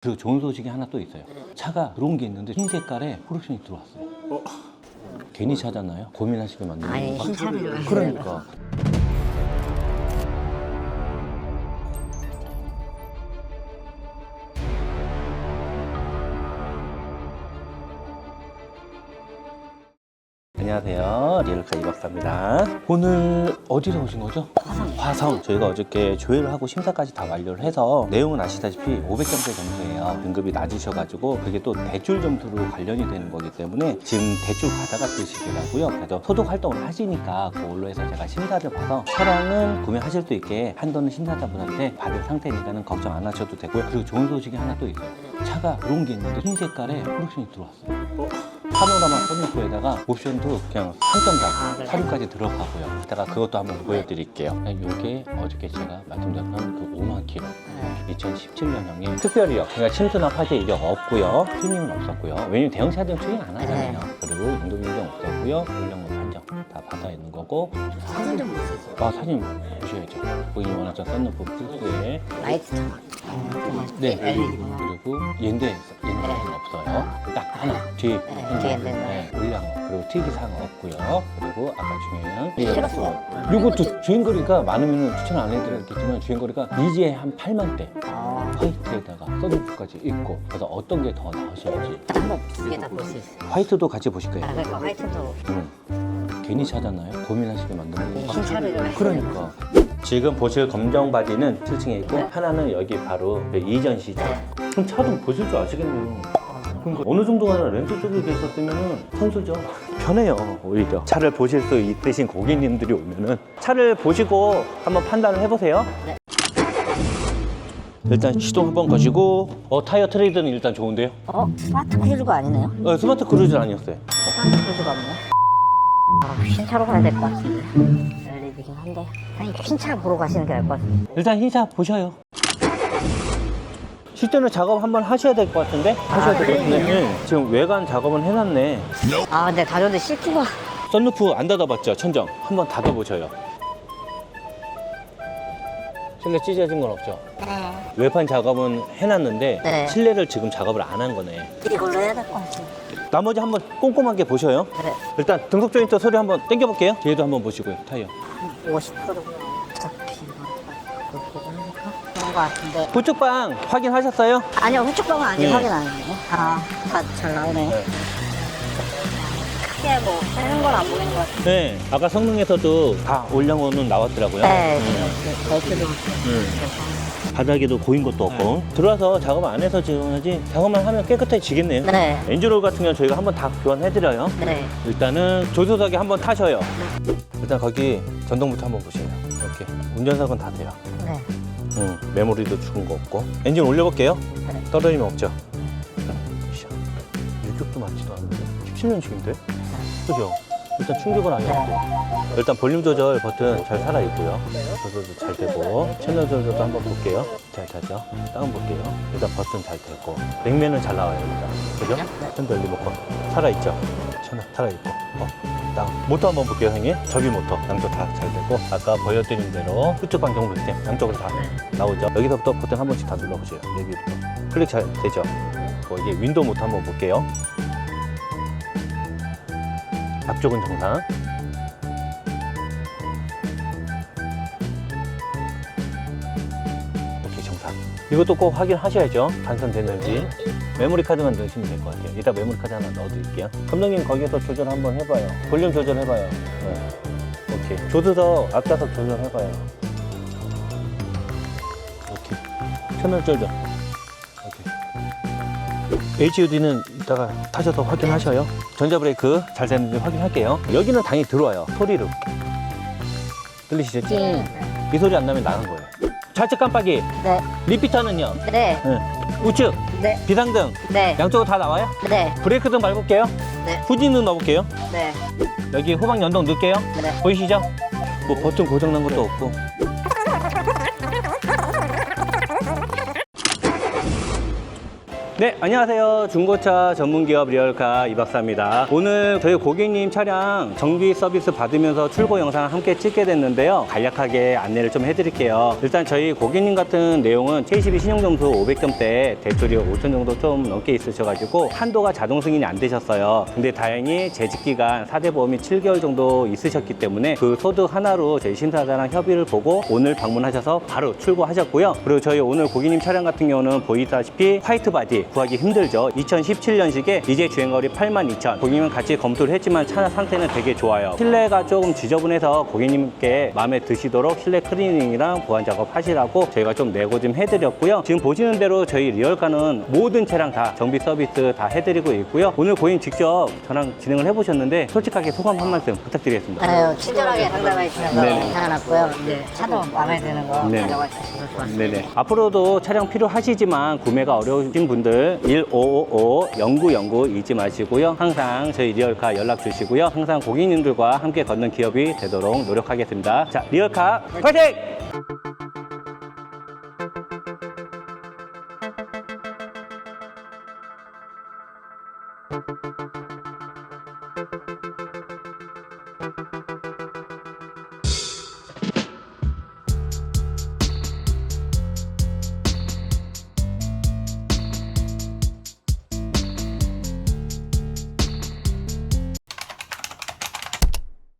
그리고 좋은 소식이 하나 또 있어요. 차가 들어온 게 있는데 흰 색깔에 프로션이 들어왔어요. 괜히 차잖아요. 고민하시게 만드는 아니 거. 흰차를 좋아해요. 그러니까. 안녕하세요. 리얼카 이박사입니다. 오늘 어디서 오신 거죠? 화성. 화성. 저희가 어저께 조회를 하고 심사까지 다 완료를 해서 내용은 아시다시피 500점대 점수예요. 등급이 낮으셔가지고 그게 또 대출 점수로 관련이 되는 거기 때문에 지금 대출 가다가 뜨시더라고요. 그래서 소득 활동을 하시니까 그걸로 해서 제가 심사를 봐서 차량은 구매하실 수 있게 한도는 심사자분한테 받을 상태니까는 걱정 안 하셔도 되고요. 그리고 좋은 소식이 하나 또 있어요. 차가 들어온 게 있는데 흰 색깔에 프로션이 들어왔어요. 파노라마 썬루프에다가 옵션도 그냥 아, 3.4 그래? 사륜까지 들어가고요. 이따가 그것도 한번 보여드릴게요. 이게 어저께 제가 말씀드렸던 그 5만 킬로 네. 2017년형의 특별히요. 그러니까 침수나 화재 이력 없고요. 튜닝은 없었고요. 왜냐면 대형차들은 튜닝 안 하잖아요. 네. 그리고 용도 변경 없었고요. 판정 다 받아 있는 거고. 사진 좀 보세요. 아 사진 보셔야죠. 본인이 원하던 썬루프 필수에 라이트 좀. 네. 그리고 옌데 옌데는 없어요. 딱 하나 뒤 네, 뒤에 있는 네, 물량 그리고 특이사항 없고요. 그리고 아까 중요한 실었어요. 이것도 주행거리가 많으면 추천 안 해드렸겠지만 주행거리가 이제 한 8만 대 어, 화이트에다가 서드까지 있고 그래서 어떤 게 더 나으실지 한번 두개다 볼 수 있어요. 화이트도 같이 보실 거예요. 아, 그러니까 화이트도 음. 괜히 차잖아요. 고민하시게 만드는 거. 좋아해요. 그러니까 지금 보실 검정 바디는 7층에 있고 하나는 여기 바로 그 이전시죠. 그럼 차도 보실 줄 아시겠네요. 그러니까 어느 정도가 렌트 쪽에 계셨으면 선수죠. 편해요, 오히려. 차를 보실 수 있으신 고객님들이 오면은 차를 보시고 한번 판단을 해보세요. 네. 일단 시동 한 번 거시고 어 타이어 트레이드는 일단 좋은데요. 어? 스마트 크루즈가 아니네요? 어, 스마트 크루즈 아니었어요. 스마트 크루즈가 없네. 아, 흰차로 가야 될 것 같은데. LED긴 한데. 아니, 흰차 보러 가시는 게 나을 것 같은데. 일단 흰차 보셔요. 실제로 작업 한번 하셔야 될 것 같은데? 하셔야 될 것 같은데. 네, 지금 외관 작업은 해놨네. 아, 근데 다저도 실기가. 썬루프 안 닫아봤죠? 천정. 한번 닫아보셔요. 실내 찢어진 건 없죠? 네. 외판 작업은 해놨는데 네. 실내를 지금 작업을 안 한 거네. 이걸로 해야 될 것 같은데. 나머지 한번 꼼꼼하게 보셔요. 그래. 일단 등속 조인트 소리 한번 당겨볼게요. 뒤에도 한번 보시고요. 타이어. 50% 정도. 어차피 이거 보고 하니까 그런 것 같은데. 부축방 확인하셨어요? 아니요, 후측방은 아직 네. 확인 안 했네. 아, 다 잘 나오네. 크게 뭐, 빼는 건 안 보이는 것 같아. 네. 아까 성능에서도 다 올량호는 나왔더라고요. 네, 음. 벨트도. 음. 바닥에도 고인 것도 없고 들어와서 작업 안 해서 지금 하지 작업만 하면 깨끗해지겠네요 네. 엔진오일 같은 경우는 저희가 한번 다 교환해드려요 네. 일단은 조수석에 한번 타셔요 일단 거기 전동부터 한번 보세요 이렇게 운전석은 다 돼요 네. 음, 메모리도 죽은 거 없고 엔진 올려볼게요 네. 떨어짐이 없죠 샤. 유격도 많지도 않은데 17년식인데 그죠? 일단 충격은 아니었고. 일단 볼륨 조절 버튼 잘 살아있고요. 조절도 잘 되고. 채널 조절도 한번 볼게요. 잘 타죠? 다운 볼게요. 일단 버튼 잘 되고. 냉면은 잘 나와요 일단. 그죠? 핸들 리모컨. 살아있죠? 채널 살아있고. 어, 모터 한번 볼게요 형님. 접이 모터. 양쪽 다 잘 되고. 아까 보여드린 대로 후측 방경 시스템 양쪽으로 다 나오죠? 여기서부터 버튼 한 번씩 다 눌러보세요. 내비부터. 클릭 잘 되죠? 어, 이제 윈도우 모터 한번 볼게요 앞쪽은 정상 오케이 정상 이것도 꼭 확인하셔야죠. 반선됐는지. 메모리 카드만 넣으시면 될 것 같아요. 이따 메모리 카드 하나 넣어드릴게요. 감독님 거기서 조절 한번 해봐요. 볼륨 조절해봐요. 네. 오케이. 조수석 앞좌석 조절해봐요. 오케이. 채널 조절. 오케이. HUD는 이따가 타셔서 확인하셔요 전자브레이크 잘 되는지 확인할게요 여기는 당연히 들어와요 소리로 들리시죠? 찡. 이 소리 안 나면 나간 거예요 좌측 깜빡이 네. 리피터는요 네. 네. 우측 네. 비상등 네. 양쪽으로 다 나와요 네. 브레이크 등 밟을게요 네. 후진등 넣어볼게요 네. 여기 후방 연동 넣을게요 네. 보이시죠? 뭐 버튼 고장난 것도 없고 네, 안녕하세요. 중고차 전문기업 리얼카 이박사입니다. 오늘 저희 고객님 차량 정비 서비스 받으면서 출고 영상을 함께 찍게 됐는데요. 간략하게 안내를 좀 해드릴게요. 일단 저희 고객님 같은 내용은 K12 신용점수 500점대 대출이 5천 정도 좀 넘게 있으셔가지고 한도가 자동 승인이 안 되셨어요. 근데 다행히 재직기간 4대 보험이 7개월 정도 있으셨기 때문에 그 소득 하나로 저희 심사자랑 협의를 보고 오늘 방문하셔서 바로 출고하셨고요. 그리고 저희 오늘 고객님 차량 같은 경우는 보이다시피 화이트 바디 구하기 힘들죠. 2017년식에 이제 주행거리 82,000. 고객님은 같이 검토를 했지만 차 상태는 되게 좋아요. 실내가 조금 지저분해서 고객님께 마음에 드시도록 실내 클리닝이랑 보완 작업 하시라고 저희가 좀 내고 좀 해드렸고요. 지금 보시는 대로 저희 리얼카는 모든 차량 다 정비 서비스 다 해드리고 있고요. 오늘 고객님 직접 저랑 진행을 해보셨는데 솔직하게 소감 한 말씀 부탁드리겠습니다. 아유, 친절하게 상담해 주셔서 네네. 괜찮았고요. 이제 차도 마음에 드는 거 네네. 가져가 주셔서 좋았습니다. 네네. 앞으로도 차량 필요하시지만 구매가 어려우신 분들 1555-0909 잊지 마시고요. 항상 저희 리얼카 연락 주시고요. 항상 고객님들과 함께 걷는 기업이 되도록 노력하겠습니다. 자, 리얼카 파이팅!